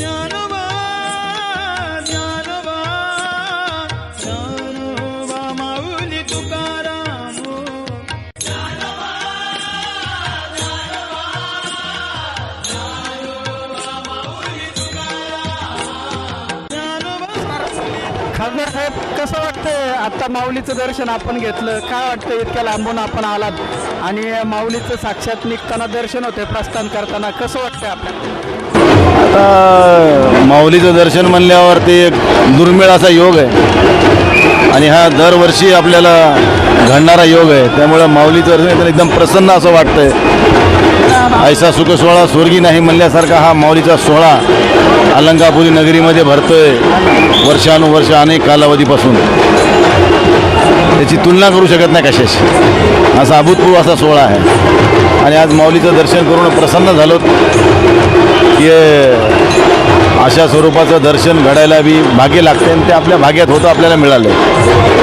ज्ञानोबा माऊली तुकाराम. खासदार साहेब कसं वाटतंय? आता माऊलीचं दर्शन आपण घेतलं. काय वाटतं इतक्या लांबून आपण आलात आणि माऊलीचं साक्षात निघताना दर्शन होते प्रस्थान करताना. कसं वाटतंय आपल्याला? आता माऊलीचं दर्शन म्हणल्यावर ते एक दुर्मिळ असा योग आहे. आणि हा दरवर्षी आपल्याला घडणारा योग आहे. त्यामुळे माऊलीचं दर्शन तर एकदम प्रसन्न असं वाटतंय. ऐसा सुखसोहळा स्वर्गी नाही म्हणल्यासारखा हा माऊलीचा सोहळा अलंकापुरी नगरीमध्ये भरतोय वर्षानुवर्ष अनेक कालावधीपासून. त्याची तुलना करू शकत नाही कशाशी असा अभूतपूर्व असा सोहळा आहे. आणि आज माऊलीचं दर्शन करून प्रसन्न झालो की अशा स्वरूपाचं दर्शन घडायला बी भाग्य लागते आणि ते आपल्या भाग्यात होतं आपल्याला मिळालं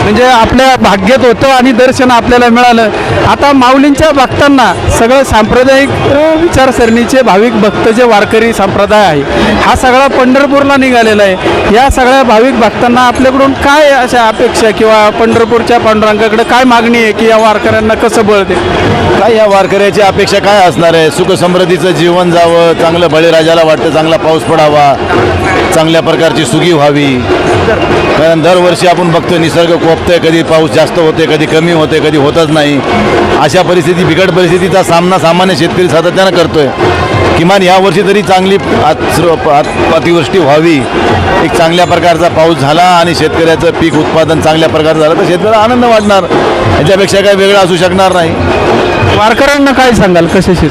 म्हणजे आपल्या भाग्यात होतं आणि दर्शन आपल्याला मिळालं. आता माऊलींच्या भक्तांना सगळं सांप्रदायिक अ, विचारसरणीचे भाविक भक्त जे वारकरी संप्रदाय आहे हा सगळा पंढरपूरला निघालेला आहे. या सगळ्या भाविक भक्तांना आपल्याकडून काय अशा अपेक्षा किंवा पंढरपूरच्या पांडुरंगाकडे काय मागणी आहे की या वारकऱ्यांना कसं बळ दे काय या वारकऱ्याची अपेक्षा काय असणार आहे? सुख समृद्धीचं जीवन जावं चांगलं बळीराजाला वाटतं चांगला पाऊस पडावा. चांगल्या प्रकारची सुगी व्हावी. कारण दरवर्षी आपण बघतो निसर्ग कोपतोय कधी पाऊस जास्त होते कधी कमी होते कधी होतच नाही. अशा परिस्थिती बिकट परिस्थितीचा सामना सामान्य शेतकरी सातत्यानं करतोय. किमान यावर्षी तरी चांगली अतिवृष्टी व्हावी. एक चांगल्या प्रकारचा पाऊस झाला आणि शेतकऱ्याचं पीक उत्पादन चांगल्या प्रकारचं झालं तर शेतकऱ्याला आनंद वाटणार. याच्यापेक्षा काही वेगळं असू शकणार नाही. वारकऱ्यांना काय सांगाल? कशाशी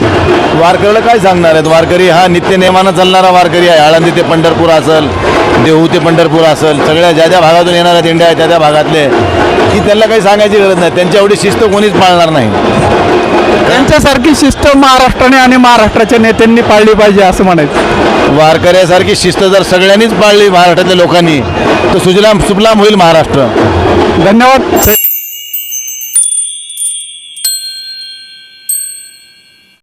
वारकरीला काय सांगणार आहेत? वारकरी हा नित्यनेमानं चालणारा वारकरी आहे. आळंदी ते पंढरपूर असेल देहू ते पंढरपूर असेल सगळ्या ज्या ज्या भागातून येणाऱ्या दिंड्या आहेत त्या त्या भागातले की त्यांना काही सांगायची गरज नाही. त्यांच्या एवढी शिस्त कोणीच पाळणार नाही. त्यांच्यासारखी शिस्त महाराष्ट्राने आणि महाराष्ट्राच्या नेत्यांनी पाळली पाहिजे असं म्हणायचं. वारकऱ्यासारखी शिस्त जर सगळ्यांनीच पाळली महाराष्ट्रातल्या लोकांनी तर सुजलाम सुफलाम होईल महाराष्ट्र. धन्यवाद.